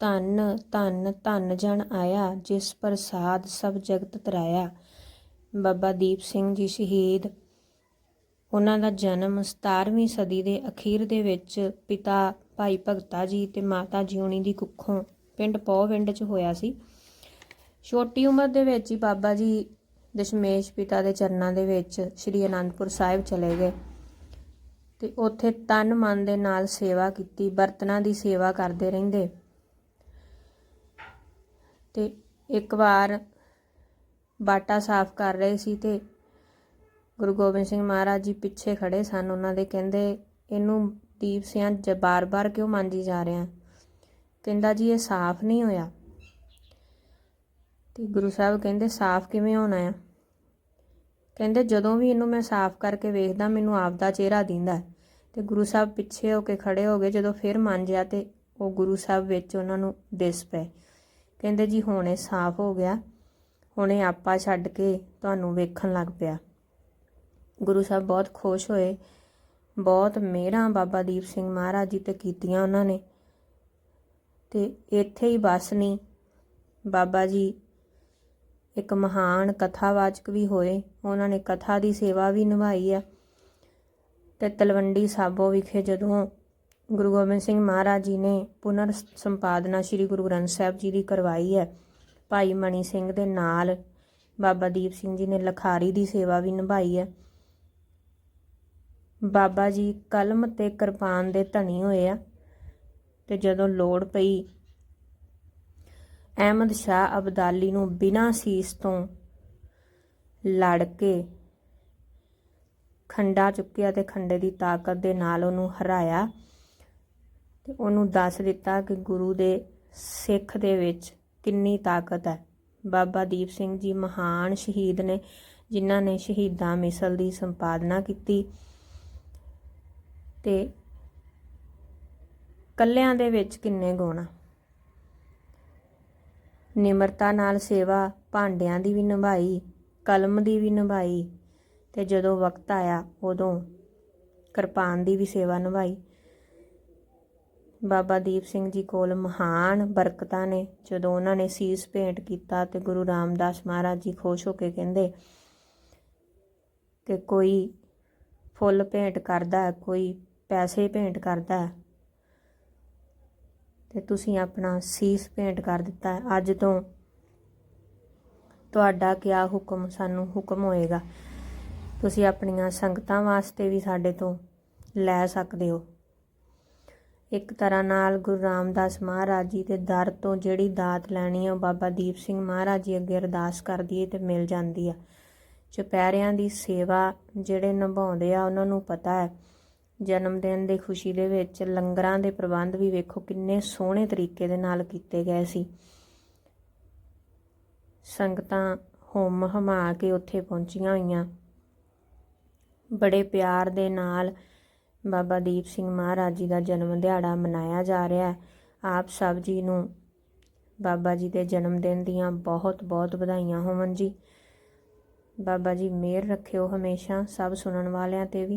ਧੰਨ ਧੰਨ ਧੰਨ ਜਨ ਆਇਆ, ਜਿਸ ਪ੍ਰਸਾਦ ਸਭ ਜਗਤ ਤਰਾਇਆ। ਬਾਬਾ ਦੀਪ ਸਿੰਘ ਜੀ ਸ਼ਹੀਦ। ਉਹਨਾਂ ਦਾ ਜਨਮ 17ਵੀਂ ਸਦੀ ਦੇ ਅਖੀਰ ਦੇ ਵਿੱਚ ਪਿਤਾ ਭਾਈ ਭਗਤਾ ਜੀ ਤੇ ਮਾਤਾ ਜਿਉਣੀ ਦੀ ਕੁੱਖੋਂ ਪਿੰਡ ਪੌਵਿੰਡ 'ਚ ਹੋਇਆ ਸੀ। ਛੋਟੀ ਉਮਰ ਦੇ ਵਿੱਚ ਹੀ ਬਾਬਾ ਜੀ ਦਸ਼ਮੇਸ਼ ਪਿਤਾ ਦੇ ਚਰਨਾਂ ਦੇ ਵਿੱਚ ਸ੍ਰੀ ਅਨੰਦਪੁਰ ਸਾਹਿਬ ਚਲੇ ਗਏ ਤੇ ਉੱਥੇ ਤਨ ਮਨ ਦੇ ਨਾਲ ਸੇਵਾ ਕੀਤੀ, ਬਰਤਨਾਂ ਦੀ ਸੇਵਾ ਕਰਦੇ ਰਹਿੰਦੇ। ਤੇ ਇੱਕ ਵਾਰ ਬਾਟਾ ਸਾਫ਼ ਕਰ ਰਹੇ ਸੀ ਤੇ ਗੁਰੂ ਗੋਬਿੰਦ ਸਿੰਘ ਮਹਾਰਾਜ ਜੀ ਪਿੱਛੇ ਖੜੇ ਸਨ। ਉਹਨਾਂ ਦੇ ਕਹਿੰਦੇ, ਇਹਨੂੰ ਦੀਪ ਸਿੰਘ ਜ, ਬਾਰ-ਬਾਰ ਕਿਉਂ ਮਾਂਜੀ ਜਾ ਰਿਹਾ? ਕਹਿੰਦਾ, ਜੀ, ਇਹ ਸਾਫ਼ ਨਹੀਂ ਹੋਇਆ। ਤੇ ਗੁਰੂ ਸਾਹਿਬ ਕਹਿੰਦੇ, ਸਾਫ਼ ਕਿਵੇਂ ਹੋਣਾ ਆ? ਕਹਿੰਦੇ, ਜਦੋਂ ਵੀ ਇਹਨੂੰ ਮੈਂ ਸਾਫ਼ ਕਰਕੇ ਵੇਖਦਾ, ਮੈਨੂੰ ਆਪਦਾ ਚਿਹਰਾ ਦਿੰਦਾ ਤੇ ਗੁਰੂ ਸਾਹਿਬ ਪਿੱਛੇ ਹੋ ਕੇ ਖੜੇ ਹੋ ਗਏ। ਜਦੋਂ ਫਿਰ ਮਾਂਜਿਆ ਤੇ ਉਹ ਗੁਰੂ ਸਾਹਿਬ ਵਿੱਚ ਉਹਨਾਂ ਨੂੰ ਦਿਸ ਪਏ। ਕਹਿੰਦੇ ਜੀ ਹੁਣ ਇਹ ਸਾਫ਼ ਹੋ ਗਿਆ। ਹੁਣ ਇਹ ਆਪਾ ਛੱਡ ਕੇ ਤੁਹਾਨੂੰ ਵੇਖਣ ਲੱਗ ਪਿਆ। ਗੁਰੂ ਸਾਹਿਬ ਬਹੁਤ ਖੁਸ਼ ਹੋਏ। ਬਹੁਤ ਮਿਹਰਾਂ ਬਾਬਾ ਦੀਪ ਸਿੰਘ ਮਹਾਰਾਜ ਜੀ ਤੇ ਕੀਤੀਆਂ ਉਹਨਾਂ ਨੇ। ਤੇ ਇੱਥੇ ਹੀ ਬਸ ਨਹੀਂ ਬਾਬਾ ਜੀ ਇੱਕ ਮਹਾਨ ਕਥਾਵਾਚਕ ਵੀ ਹੋਏ। ਉਹਨਾਂ ਨੇ ਕਥਾ ਦੀ ਸੇਵਾ ਵੀ ਨਿਭਾਈ ਆ। ਤੇ ਤਲਵੰਡੀ ਸਾਬੋ ਵਿਖੇ ਜਦੋਂ ਗੁਰੂ ਗੋਬਿੰਦ ਸਿੰਘ ਮਹਾਰਾਜ ਜੀ ਨੇ ਪੁਨਰ ਸੰਪਾਦਨਾ ਸ੍ਰੀ ਗੁਰੂ ਗ੍ਰੰਥ ਸਾਹਿਬ ਜੀ ਦੀ ਕਰਵਾਈ ਹੈ। ਭਾਈ ਮਣੀ ਸਿੰਘ ਦੇ ਨਾਲ ਬਾਬਾ ਦੀਪ ਸਿੰਘ ਜੀ ਨੇ ਲਖਾਰੀ ਦੀ ਸੇਵਾ ਵੀ ਨਿਭਾਈ ਹੈ। ਬਾਬਾ ਜੀ ਕਲਮ ਤੇ ਕਿਰਪਾਨ ਦੇ ਧਣੀ ਹੋਏ ਆ ਤੇ ਜਦੋਂ ਲੋੜ ਪਈ, ਅਹਿਮਦ ਸ਼ਾਹ ਅਬਦਾਲੀ ਨੂੰ ਬਿਨਾਂ ਸੀਸ ਤੋਂ ਲੜ ਕੇ ਖੰਡਾ ਚੁੱਕਿਆ ਤੇ ਖੰਡੇ ਦੀ ਤਾਕਤ ਦੇ ਨਾਲ ਉਹਨੂੰ ਹਰਾਇਆ। ਤੇ ਉਹਨੂੰ ਦੱਸ ਦਿੱਤਾ ਕਿ ਗੁਰੂ ਦੇ ਸਿੱਖ ਦੇ ਵਿੱਚ ਕਿੰਨੀ ਤਾਕਤ ਹੈ। ਬਾਬਾ ਦੀਪ ਸਿੰਘ ਜੀ ਮਹਾਨ ਸ਼ਹੀਦ ਨੇ, ਜਿਨ੍ਹਾਂ ਨੇ ਸ਼ਹੀਦਾਂ ਮਿਸਲ ਦੀ ਸੰਪਾਦਨਾ ਕੀਤੀ ਤੇ ਕੱਲਿਆਂ ਦੇ ਵਿੱਚ ਕਿੰਨੇ ਗੁਣ ਨਿਮਰਤਾ ਨਾਲ ਸੇਵਾ ਭਾਂਡਿਆਂ ਦੀ ਵੀ ਨਿਭਾਈ, ਕਲਮ ਦੀ ਵੀ ਨਿਭਾਈ ਤੇ ਜਦੋਂ ਵਕਤ ਆਇਆ ਉਦੋਂ ਕਿਰਪਾਨ ਦੀ ਵੀ ਸੇਵਾ ਨਿਭਾਈ। ਬਾਬਾ ਦੀਪ ਸਿੰਘ ਜੀ ਕੋਲ ਮਹਾਨ ਬਰਕਤਾਂ ਨੇ। ਜਦੋਂ ਉਹਨਾਂ ਨੇ ਸੀਸ ਭੇਂਟ ਕੀਤਾ ਤੇ ਗੁਰੂ ਰਾਮਦਾਸ ਮਹਾਰਾਜ ਜੀ ਖੁਸ਼ ਹੋ ਕੇ ਕਹਿੰਦੇ ਕਿ ਕੋਈ ਫੁੱਲ ਭੇਂਟ ਕਰਦਾ ਹੈ ਕੋਈ ਪੈਸੇ ਭੇਂਟ ਕਰਦਾ ਹੈ ਤੇ ਤੁਸੀਂ ਆਪਣਾ ਸੀਸ ਭੇਂਟ ਕਰ ਦਿੱਤਾ। ਹੈ ਅੱਜ ਤੋਂ ਤੁਹਾਡਾ ਕਿਆ ਹੁਕਮ ਸਾਨੂੰ ਹੁਕਮ ਹੋਏਗਾ। ਤੁਸੀਂ ਆਪਣੀਆਂ ਸੰਗਤਾਂ ਵਾਸਤੇ ਵੀ ਸਾਡੇ ਤੋਂ ਲੈ ਸਕਦੇ ਹੋ। ਇੱਕ ਤਰ੍ਹਾਂ ਨਾਲ ਗੁਰੂ ਰਾਮਦਾਸ ਮਹਾਰਾਜ ਜੀ ਦੇ ਦਰ ਤੋਂ ਜਿਹੜੀ ਦਾਤ ਲੈਣੀ ਹੈ ਉਹ ਬਾਬਾ ਦੀਪ ਸਿੰਘ ਮਹਾਰਾਜ ਜੀ ਅੱਗੇ ਅਰਦਾਸ ਕਰਦੀ ਹੈ ਤੇ ਮਿਲ ਜਾਂਦੀ ਆ। ਚੁਪਹਿਰਿਆਂ ਦੀ ਸੇਵਾ ਜਿਹੜੇ ਨਿਭਾਉਂਦੇ ਆ, ਉਹਨਾਂ ਨੂੰ ਪਤਾ ਹੈ। ਜਨਮ ਦਿਨ ਦੀ ਖੁਸ਼ੀ ਦੇ ਵਿੱਚ ਲੰਗਰਾਂ ਦੇ ਪ੍ਰਬੰਧ ਵੀ ਵੇਖੋ ਕਿੰਨੇ ਸੋਹਣੇ ਤਰੀਕੇ ਦੇ ਨਾਲ ਕੀਤੇ ਗਏ ਸੀ। ਸੰਗਤਾਂ ਹੋਮ ਹਮਾ ਕੇ ਉੱਥੇ ਪਹੁੰਚੀਆਂ ਹੋਈਆਂ। ਬੜੇ ਪਿਆਰ ਦੇ ਨਾਲ ਬਾਬਾ ਦੀਪ ਸਿੰਘ ਮਹਾਰਾਜ ਜੀ ਦਾ ਜਨਮ ਦਿਹਾੜਾ ਮਨਾਇਆ ਜਾ ਰਿਹਾ ਹੈ। ਆਪ ਸਭ ਜੀ ਨੂੰ ਬਾਬਾ ਜੀ ਦੇ ਜਨਮ ਦਿਨ ਦੀਆਂ ਬਹੁਤ ਬਹੁਤ ਵਧਾਈਆਂ ਹੋਵਣ ਜੀ। ਬਾਬਾ ਜੀ ਮਿਹਰ ਰੱਖਿਓ ਹਮੇਸ਼ਾ, ਸਭ ਸੁਣਨ ਵਾਲਿਆਂ ਤੇ ਵੀ।